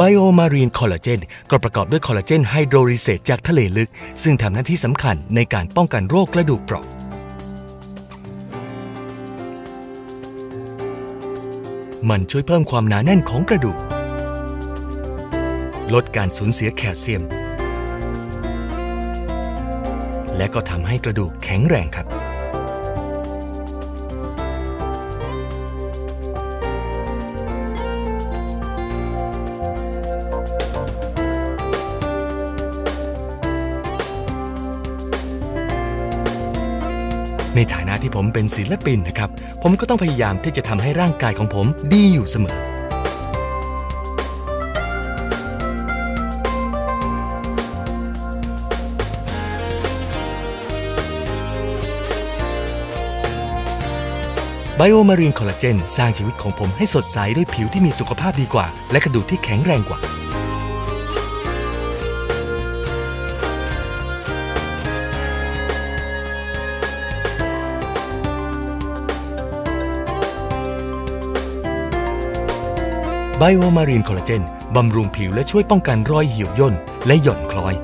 ไบโอมารีนคอลลาเจนก็ประกอบด้วยคอลลาเจนไฮโดรลิเซตจากทะเลลึก ซึ่งทำหน้าที่สำคัญในการป้องกันโรคกระดูกเปราะมันช่วยเพิ่มความหนาแน่นของกระดูก ลดการสูญเสียแคลเซียม และก็ทำให้กระดูกแข็งแรงครับ ในฐานะที่ผมเป็นศิลปินนะครับ ผมก็ต้องพยายามที่จะทำให้ร่างกายของผมดีอยู่เสมอ ไบโอมารีนคอลลาเจนสร้างชีวิตของผมให้สดใสด้วยผิวที่มีสุขภาพดีกว่า และกระดูกที่แข็งแรงกว่า ไบโอมารีนคอลลาเจนบำรุงผิวและช่วยป้องกันรอยเหี่ยวย่นและหย่อนคล้อย